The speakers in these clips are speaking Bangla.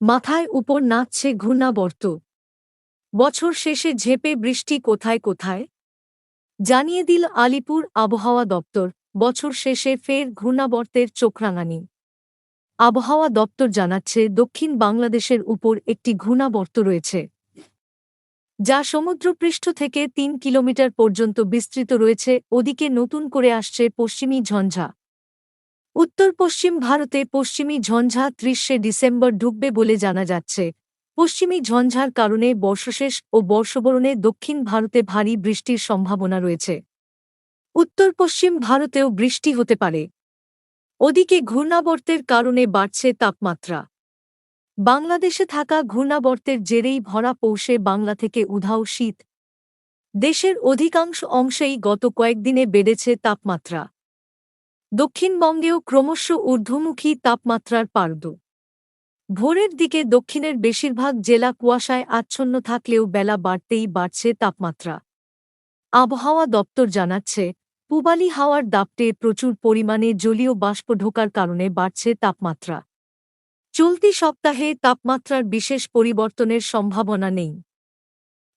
মাথায় উপর নাচছে ঘূর্ণাবর্ত। বছর শেষে ঝেপে বৃষ্টি কোথায় কোথায়? জানিয়ে দিল আলিপুর আবহাওয়া দপ্তর, বছর শেষে ফের ঘূর্ণাবর্তের চোখরাঙানি। আবহাওয়া দপ্তর জানাচ্ছে দক্ষিণ বাংলাদেশের উপর একটি ঘূর্ণাবর্ত রয়েছে। যা সমুদ্রপৃষ্ঠ থেকে তিন কিলোমিটার পর্যন্ত বিস্তৃত রয়েছে, ওদিকে নতুন করে আসছে পশ্চিমী ঝঞ্ঝা। উত্তর পশ্চিম ভারতে পশ্চিমী ঝঞ্ঝা ত্রিশে ডিসেম্বর ঢুকবে বলে জানা যাচ্ছে। পশ্চিমী ঝঞ্ঝার কারণে বর্ষশেষ ও বর্ষবরণে দক্ষিণ ভারতে ভারী বৃষ্টির সম্ভাবনা রয়েছে। উত্তর পশ্চিম ভারতেও বৃষ্টি হতে পারে। ওদিকে ঘূর্ণাবর্তের কারণে বাড়ছে তাপমাত্রা। বাংলাদেশে থাকা ঘূর্ণাবর্তের জেরেই ভরা পৌষে বাংলা থেকে উধাও শীত। দেশের অধিকাংশ অংশেই গত কয়েকদিনে বেড়েছে তাপমাত্রা। দক্ষিণবঙ্গেও ক্রমশ ঊর্ধ্বমুখী তাপমাত্রার পারদ। ভোরের দিকে দক্ষিণের বেশিরভাগ জেলা কুয়াশায় আচ্ছন্ন থাকলেও বেলা বাড়তেই বাড়ছে তাপমাত্রা। আবহাওয়া দপ্তর জানাচ্ছে, পূবালি হাওয়ার দাপটে প্রচুর পরিমাণে জলীয় বাষ্প ঢোকার কারণে বাড়ছে তাপমাত্রা। চলতি সপ্তাহে তাপমাত্রার বিশেষ পরিবর্তনের সম্ভাবনা নেই।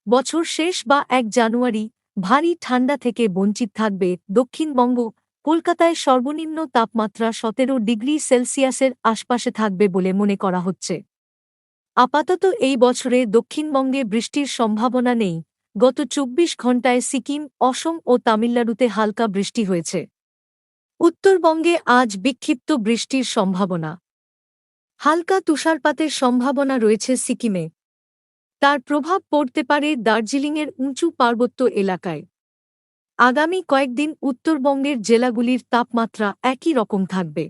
বছর শেষ বা এক জানুয়ারি, ভারী ঠান্ডা থেকে বঞ্চিত থাকবে দক্ষিণবঙ্গ কলকাতায় সর্বনিম্ন তাপমাত্রা সতেরো ডিগ্রি সেলসিয়াসের আশপাশে থাকবে বলে মনে করা হচ্ছে। আপাতত এই বছরে দক্ষিণবঙ্গে বৃষ্টির সম্ভাবনা নেই। গত চব্বিশ ঘণ্টায় সিকিম, অসম ও তামিলনাড়ুতে হালকা বৃষ্টি হয়েছে। উত্তরবঙ্গে আজ বিক্ষিপ্ত বৃষ্টির সম্ভাবনা। হালকা তুষারপাতের সম্ভাবনা রয়েছে সিকিমে। তার প্রভাব পড়তে পারে দার্জিলিংয়ের উঁচু পার্বত্য এলাকায়। আগামী কয়েকদিন উত্তরবঙ্গের জেলাগুলির তাপমাত্রা একই রকম থাকবে।